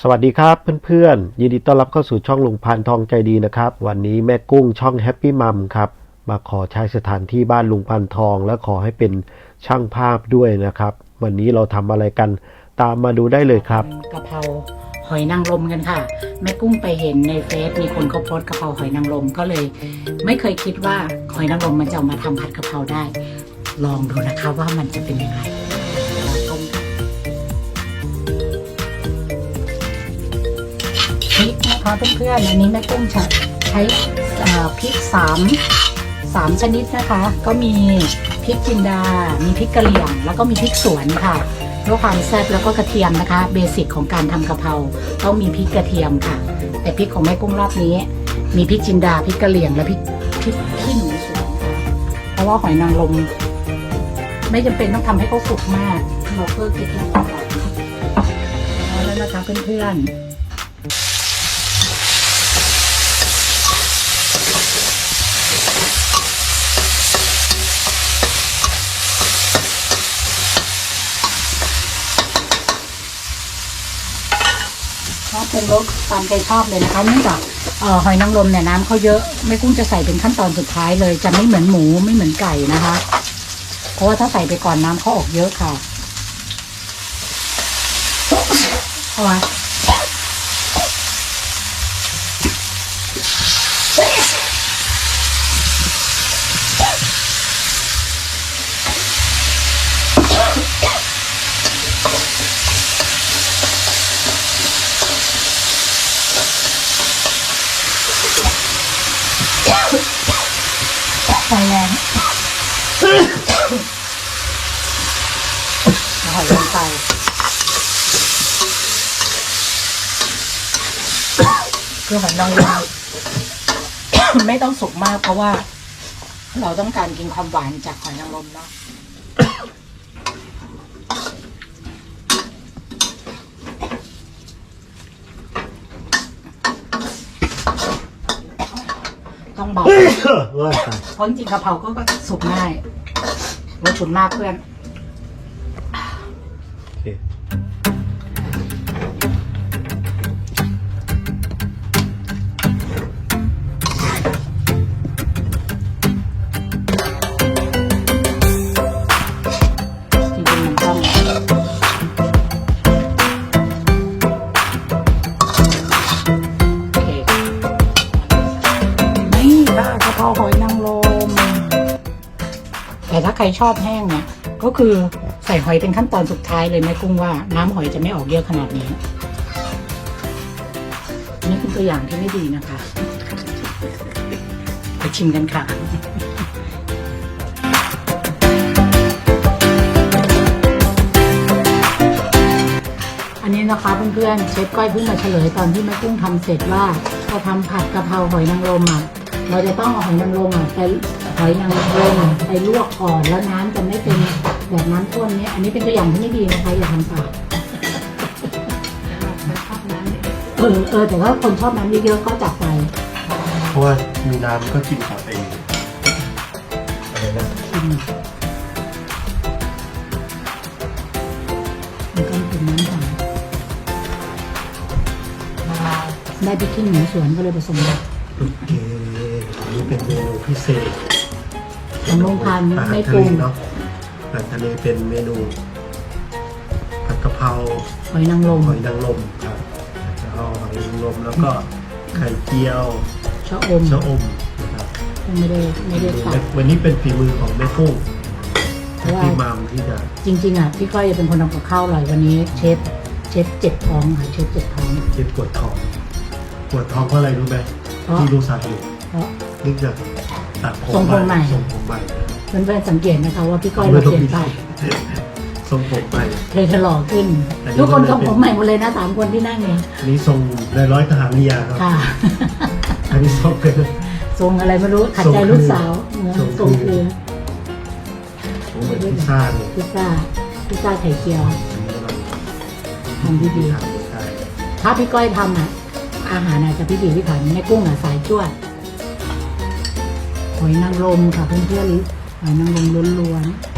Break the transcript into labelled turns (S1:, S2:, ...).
S1: สวัสดีครับเพื่อนๆ ยินดีต้อนรับเข้าสู่ช่องลุงพันทองใจดีนะครับ วันนี้แม่กุ้งช่องแฮปปี้มัมครับ มาขอใช้สถานที่บ้านลุงพันทอง และขอให้เป็นช่างภาพด้วยนะครับ วันนี้เราทำอะไรกันตามมาดูได้เลยครับ
S2: กะเพราหอยนางรมกันค่ะ แม่กุ้งไปเห็นในเฟซมีคนเขาโพสต์กะเพราหอยนางรมก็เลย ไม่เคยคิดว่าหอยนางรมมันจะเอามาทำผัดกะเพราได้ ลองดูนะคะว่ามันจะเป็นยังไง พริกนะคะเพื่อนๆอันนี้แม่กุ้งใช้เอ่อพริกสามสามชนิดนะคะ ก็มีพริกจินดา มีพริกกะเหรี่ยง แล้วก็มีพริกสวนค่ะเพื่อความแซ่บแล้วก็กระเทียมนะคะ เบสิกของการทำกะเพราต้องมีพริกกระเทียมค่ะ แต่พริกของแม่กุ้งรอบนี้ มีพริกจินดาพริกกะเหรี่ยงและพริกพริกขี้หนูสวนค่ะเพราะว่าหอยนางรมไม่จำเป็นต้องทำให้เขาสุกมากเราเพิ่มพริกล้วก็เอาแล้วนะคะเพื่อนๆ ชอบเป็นรสตามใจชอบเลยนะคะเนื่องจากหอยนางรมเนี่ยน้ำเขาเยอะแม่กุ้งจะใส่เป็นขั้นตอนสุดท้ายเลย จะไม่เหมือนหมูไม่เหมือนไก่นะคะ เพราะว่าถ้าใส่ไปก่อนน้ำเขาออกเยอะค่ะเอาว ไฟแรงหอยลงไปคือหอยนางรมไม่ต้องสุกมากเพราะว่า เราต้องการกินความหวานจากหอยนางรมเนาะ ต้องบอกเพราะจริงๆกะเพราก็สุกง่ายรสฉุนมากเพื่อน แต่ถ้าใครชอบแห้งเนี่ยก็คือใส่หอยเป็นขั้นตอนสุดท้ายเลยแม่กุ้งว่าน้ำหอยจะไม่ออกเยอะขนาดนี้ นี่เป็นตัวอย่างที่ไม่ดีนะคะ ไปชิมกันค่ะอันนี้นะคะเพื่อนๆเชฟก้อยเพิ่งมาเฉลยตอนที่แม่กุ้งทำเสร็จว่าพอทำผัดกะเพราหอยนางรมอะเราจะต้องเอาหอยนางรมอะไป หอยนางรมอะไปลวกก่อนแล้วน้ำจะไม่เป็นแบบน้ำท่วมเนี้ยอันนี้เป็นตัวอย่างที่ไม่ดีนะคะอย่าทำตามเออเออแต่ว่าคนชอบน้ำเยอะๆก็จัดไป
S1: เพราะว่ามีน้ำก็กินกับเองอะไรนะ
S2: ชิมมันก็เป็นน้ำหอยได้ไปขี้หนูสวนก็เลยผสม
S1: โอเคอันนี้เป็นเมนูพิเศษ
S2: ของโรงพัน
S1: อาหาร
S2: ไม่
S1: ทะ
S2: ปรุ
S1: เล
S2: ง
S1: เนาะอาหารทะเลเป็นเมนูผัดกะเพรา
S2: หอยนางรม
S1: หอยนางรมครับจะเอาหอยนางรมแล้วก็ไข่เจียว
S2: ชะอม
S1: ชะอมนะครับ
S2: ไม่ได้ไม่ได้ตัด
S1: วันนี้เป็นฝีมือของแม่กุ้ง
S2: เพราะว่า
S1: พี่มามที่จะ
S2: จริงๆอะพี่ก้อยจะเป็นคนทำกับข้าวอร่อยวันนี้เชฟเชฟเจ็ดท้องค่ะเชฟเจ็ดท้อง
S1: เจ็บปวดท้องปวดท้องเพราะอะไรรู้ไหม
S2: เพราะ
S1: ที่รู้สาเหตุ
S2: เพราะ
S1: เนื่องจาก ตัดผม
S2: ทรงผมใหม่
S1: ทรงผมใหม่
S2: เพื่อนๆสังเกตนะคะว่าพี่ก้อยเราเปลี่ยนไป
S1: ทรงผมใหม่
S2: เธอจะหล่อขึ้น
S1: แต่นี่
S2: ทุกคน
S1: ก็
S2: ทรง
S1: ไม่เป็น
S2: ผมใหม่หมดเลยนะสามคนที่นั่งเนี่ย
S1: นี่ทรงในร้อยทหารนิยาครับ
S2: ค่ะ
S1: อันนี้ทรงเป็น
S2: ทรงอะไรไม่รู้ขัดใจลูกสาวเนอะ
S1: ทรง
S2: ทรง
S1: คื
S2: คืออ
S1: เหมือนพิซซ่าเนี่ย
S2: พิซซ่าพิซซ่าไข่เจียว ทำดีๆ
S1: ทำได้
S2: ถ้าพี่ก้อยทำอะอาหารอาจจะพิถีพิถันแม่กุ้งอะสายจวด หอยนางรมค่ะเพื่อนๆหอยนางรมล้วนๆ